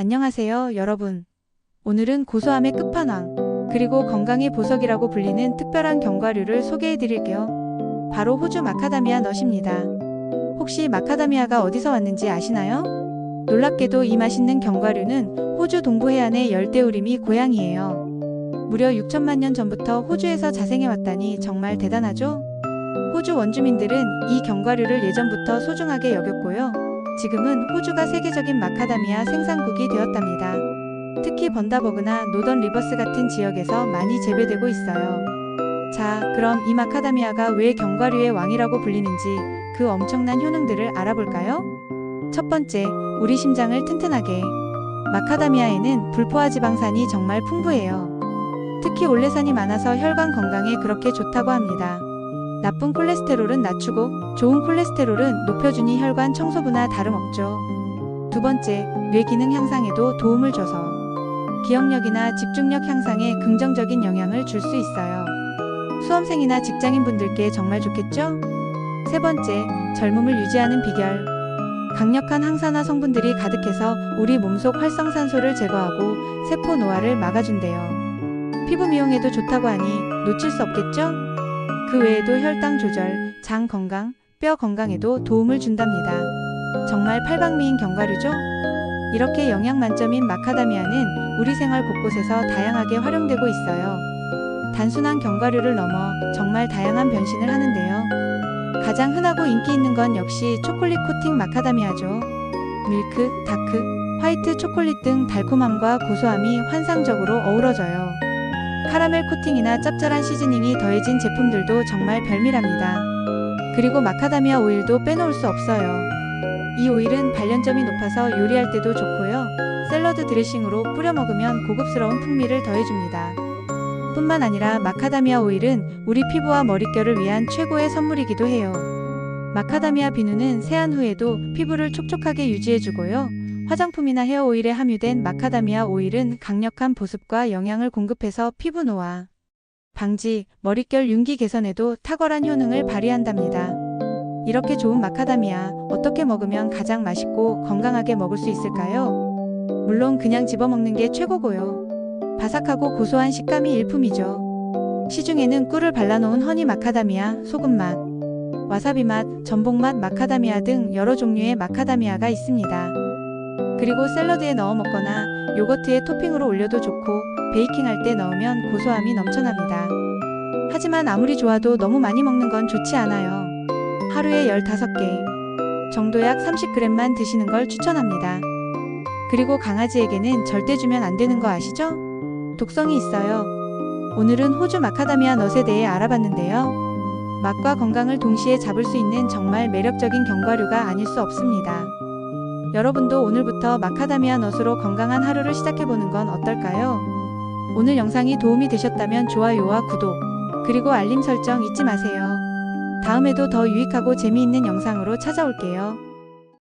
안녕하세요, 여러분. 오늘은 고소함의 끝판왕, 그리고 건강의 보석이라고 불리는 특별한 견과류를 소개해 드릴게요. 바로 호주 마카다미아 넛입니다. 혹시 마카다미아가 어디서 왔는지 아시나요? 놀랍게도 이 맛있는 견과류는 호주 동부 해안의 열대우림이 고향이에요. 무려 6천만 년 전부터 호주에서 자생해 왔다니 정말 대단하죠? 호주 원주민들은 이 견과류를 예전부터 소중하게 여겼고요. 지금은 호주가 세계적인 마카다미아 생산국이 되었답니다. 특히 번다버그나 노던 리버스 같은 지역에서 많이 재배되고 있어요. 자, 그럼 이 마카다미아가 왜 견과류의 왕이라고 불리는지 그 엄청난 효능들을 알아볼까요? 첫 번째, 우리 심장을 튼튼하게. 마카다미아에는 불포화 지방산이 정말 풍부해요. 특히 올레산이 많아서 혈관 건강에 그렇게 좋다고 합니다. 나쁜 콜레스테롤은 낮추고 좋은 콜레스테롤은 높여주니 혈관 청소부나 다름없죠. 두 번째, 뇌 기능 향상에도 도움을 줘서 기억력이나 집중력 향상에 긍정적인 영향을 줄 수 있어요. 수험생이나 직장인분들께 정말 좋겠죠? 세 번째, 젊음을 유지하는 비결. 강력한 항산화 성분들이 가득해서 우리 몸속 활성산소를 제거하고 세포 노화를 막아준대요. 피부 미용에도 좋다고 하니 놓칠 수 없겠죠? 그 외에도 혈당 조절, 장 건강, 뼈 건강에도 도움을 준답니다. 정말 팔방미인 견과류죠? 이렇게 영양 만점인 마카다미아는 우리 생활 곳곳에서 다양하게 활용되고 있어요. 단순한 견과류를 넘어 정말 다양한 변신을 하는데요. 가장 흔하고 인기 있는 건 역시 초콜릿 코팅 마카다미아죠. 밀크, 다크, 화이트 초콜릿 등 달콤함과 고소함이 환상적으로 어우러져요. 카라멜 코팅이나 짭짤한 시즈닝이 더해진 제품들도 정말 별미랍니다. 그리고 마카다미아 오일도 빼놓을 수 없어요. 이 오일은 발연점이 높아서 요리할 때도 좋고요. 샐러드 드레싱으로 뿌려 먹으면 고급스러운 풍미를 더해줍니다. 뿐만 아니라 마카다미아 오일은 우리 피부와 머릿결을 위한 최고의 선물이기도 해요. 마카다미아 비누는 세안 후에도 피부를 촉촉하게 유지해주고요. 화장품이나 헤어 오일에 함유된 마카다미아 오일은 강력한 보습과 영양을 공급해서 피부 노화, 방지, 머릿결 윤기 개선에도 탁월한 효능을 발휘한답니다. 이렇게 좋은 마카다미아 어떻게 먹으면 가장 맛있고 건강하게 먹을 수 있을까요? 물론 그냥 집어먹는 게 최고고요. 바삭하고 고소한 식감이 일품이죠. 시중에는 꿀을 발라놓은 허니 마카다미아, 소금 맛, 와사비 맛, 전복 맛 마카다미아 등 여러 종류의 마카다미아가 있습니다. 그리고 샐러드에 넣어 먹거나 요거트에 토핑으로 올려도 좋고 베이킹할 때 넣으면 고소함이 넘쳐납니다. 하지만 아무리 좋아도 너무 많이 먹는 건 좋지 않아요. 하루에 15개 정도 약 30g만 드시는 걸 추천합니다. 그리고 강아지에게는 절대 주면 안 되는 거 아시죠? 독성이 있어요. 오늘은 호주 마카다미아 넛에 대해 알아봤는데요. 맛과 건강을 동시에 잡을 수 있는 정말 매력적인 견과류가 아닐 수 없습니다. 여러분도 오늘부터 마카다미아 넛으로 건강한 하루를 시작해보는 건 어떨까요? 오늘 영상이 도움이 되셨다면 좋아요와 구독, 그리고 알림 설정 잊지 마세요. 다음에도 더 유익하고 재미있는 영상으로 찾아올게요.